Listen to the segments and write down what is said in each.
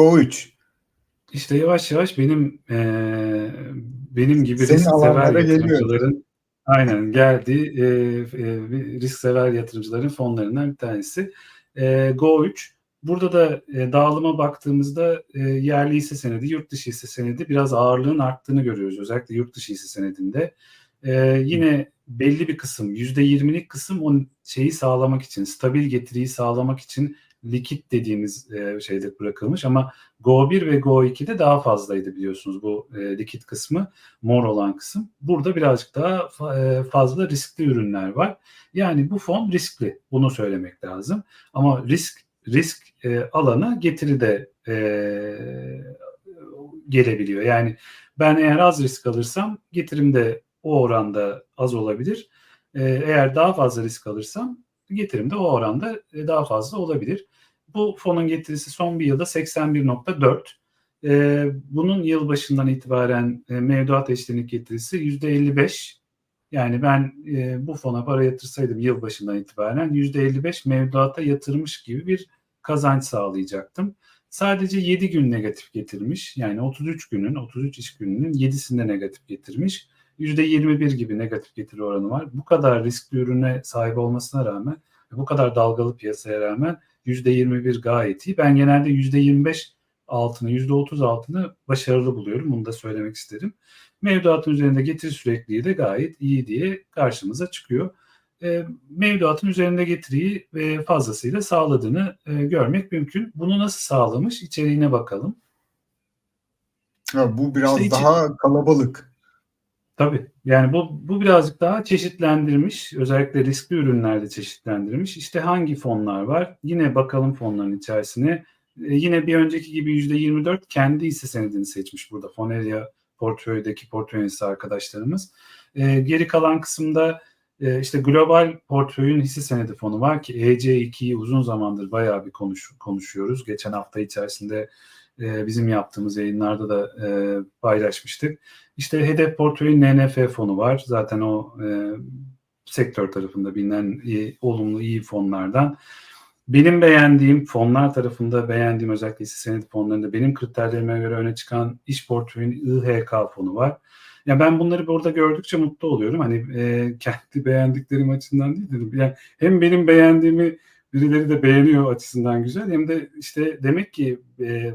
Go 3. İşte yavaş yavaş benim eee, benim gibi Senin risk sever yatırımcıların aynen geldiği eee, bir risk sever yatırımcıların fonlarından bir tanesi. Eee, Go 3. Burada da eee, dağılıma baktığımızda eee, yerli hisse senedi, yurt dışı hisse senedi biraz ağırlığın arttığını görüyoruz. Özellikle yurt dışı hisse senedinde. Eee, yine belli bir kısım, %20'lik kısım o şeyi sağlamak için, stabil getiriyi sağlamak için likit dediğimiz eee, şeyde bırakılmış ama Go 1 ve Go 2'de daha fazlaydı biliyorsunuz bu e, likit kısmı, mor olan kısım. Burada birazcık daha e, fazla riskli ürünler var. Yani bu fon riskli, bunu söylemek lazım. Ama risk risk e, alana getiri de e, gelebiliyor. Yani ben eğer az risk alırsam getirim de o oranda az olabilir. E, eğer daha fazla risk alırsam getirim de o oranda e, daha fazla olabilir. Bu fonun getirisi son bir yılda 81.4. Ee, bunun yılbaşından itibaren e, mevduat eşlenik getirisi %55. Yani ben e, bu fona para yatırsaydım yılbaşından itibaren %55 mevduata yatırmış gibi bir kazanç sağlayacaktım. Sadece 7 gün negatif getirmiş. Yani 33 günün, 33 iş gününün 7'sinde negatif getirmiş. %21 gibi negatif getiri oranı var. Bu kadar riskli ürüne sahip olmasına rağmen, bu kadar dalgalı piyasaya rağmen %21 gayet iyi. Ben genelde %25 altını, %30 altını başarılı buluyorum. Bunu da söylemek isterim. Mevduatın üzerinde getiri sürekliliği de gayet iyi diye karşımıza çıkıyor. E, mevduatın üzerinde getiriyi e, fazlasıyla sağladığını e, görmek mümkün. Bunu nasıl sağlamış? İçeriğine bakalım. Ya bu biraz İşte içi- daha kalabalık. Tabii. Yani bu, bu birazcık daha çeşitlendirmiş. Özellikle riskli ürünlerde çeşitlendirmiş. İşte hangi fonlar var? Yine bakalım fonların içerisine. E, yine bir önceki gibi %24 kendi hisse senedini seçmiş burada. Foneria portföydeki portföy yöneticisi arkadaşlarımız. E, geri kalan kısımda e, işte global portföyün hisse senedi fonu var ki EC2'yi uzun zamandır bayağı bir konuş, konuşuyoruz. Geçen hafta içerisinde e, bizim yaptığımız yayınlarda da e, paylaşmıştık. İşte hedef portföyün NNF fonu var. Zaten o e, sektör tarafında bilinen iyi, olumlu iyi fonlardan. Benim beğendiğim fonlar tarafında beğendiğim özellikle hisse senedi fonlarında benim kriterlerime göre öne çıkan iş portföyün IHK fonu var. Ya ben bunları burada gördükçe mutlu oluyorum. Hani e, kendi beğendiklerim açısından değil dedim. Yani hem benim beğendiğimi birileri de beğeniyor açısından güzel hem de işte demek ki e,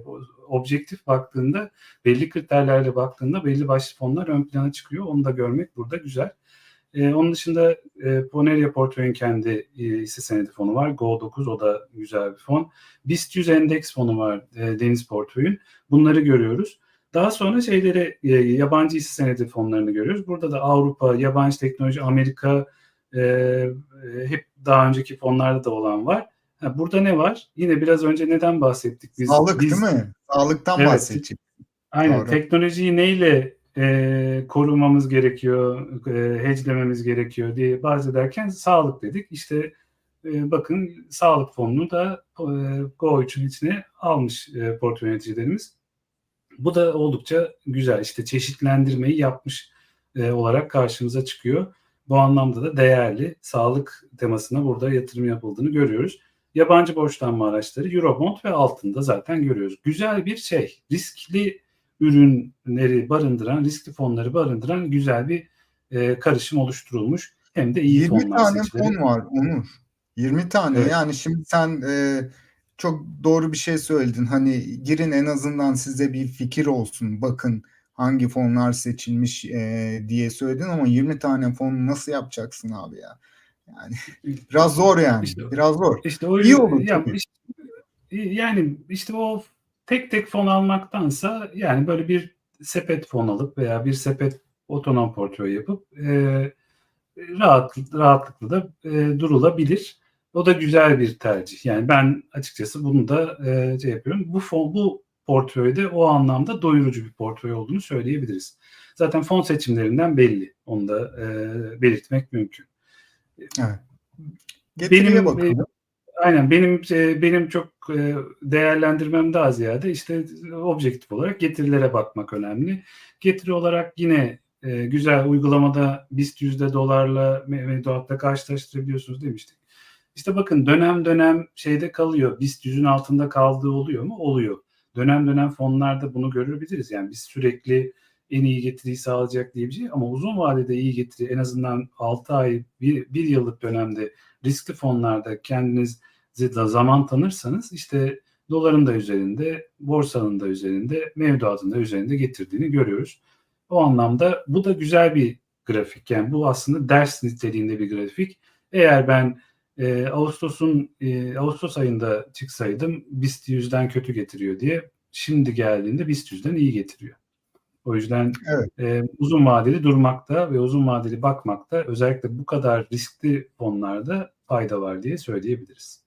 objektif baktığında belli kriterlerle baktığında belli başlı fonlar ön plana çıkıyor. Onu da görmek burada güzel. Ee, onun dışında e, Poneria Portföy'ün kendi e, hisse senedi fonu var. Go9 o da güzel bir fon. BIST 100 Endeks fonu var e, Deniz Portföy'ün. Bunları görüyoruz. Daha sonra şeyleri e, yabancı hisse senedi fonlarını görüyoruz. Burada da Avrupa, yabancı teknoloji, Amerika e, e, hep daha önceki fonlarda da olan var. Ha, burada ne var? Yine biraz önce neden bahsettik biz? Sağlık biz, değil mi? Sağlıktan Evet. bahsedecek. Aynen. Doğru. Teknolojiyi neyle e, korumamız gerekiyor, e, hedgelememiz gerekiyor diye bahsederken sağlık dedik. İşte e, bakın sağlık fonunu da e, Go3'ün içine almış e, portföy yöneticilerimiz. Bu da oldukça güzel. İşte çeşitlendirmeyi yapmış e, olarak karşımıza çıkıyor. Bu anlamda da değerli sağlık temasına burada yatırım yapıldığını görüyoruz. Yabancı borçlanma araçları Eurobond ve altında zaten görüyoruz. Güzel bir şey. Riskli ürünleri barındıran, riskli fonları barındıran güzel bir e, karışım oluşturulmuş. Hem de iyi 20 fonlar tane seçileri. fon var Onur. 20 tane Evet. yani şimdi sen e, çok doğru bir şey söyledin. Hani girin en azından size bir fikir olsun. Bakın hangi fonlar seçilmiş e, diye söyledin ama 20 tane fon nasıl yapacaksın abi ya? Yani biraz zor yani. İşte- biraz zor. İşte o İyi olur ya işte- yani işte o tek tek fon almaktansa yani böyle bir sepet fon alıp veya bir sepet otonom portföy yapıp e, rahat rahatlıkla da e, durulabilir. O da güzel bir tercih. Yani ben açıkçası bunu da e, şey yapıyorum. Bu fon bu portföyde o anlamda doyurucu bir portföy olduğunu söyleyebiliriz. Zaten fon seçimlerinden belli. Onu da e, belirtmek mümkün. Getiriye Benim, bakalım. Aynen benim e, benim çok e, değerlendirmem daha ziyade işte objektif olarak getirilere bakmak önemli. Getiri olarak yine e, güzel uygulamada BIST yüzde dolarla me- mevduatla karşılaştırabiliyorsunuz demiştik. İşte bakın dönem dönem şeyde kalıyor. BIST yüzün altında kaldığı oluyor mu? Oluyor. Dönem dönem fonlarda bunu görebiliriz. Yani biz sürekli en iyi getiriyi sağlayacak diye bir şey ama uzun vadede iyi getiri en azından 6 ay, 1, 1 yıllık dönemde riskli fonlarda kendinize de zaman tanırsanız işte doların da üzerinde, borsanın da üzerinde, mevduatın da üzerinde getirdiğini görüyoruz. O anlamda bu da güzel bir grafik. Yani bu aslında ders niteliğinde bir grafik. Eğer ben e, Ağustos'un e, Ağustos ayında çıksaydım BIST 100'den kötü getiriyor diye şimdi geldiğinde BIST 100'den iyi getiriyor. O yüzden Evet. e, uzun vadeli durmakta ve uzun vadeli bakmakta özellikle bu kadar riskli fonlarda fayda var diye söyleyebiliriz.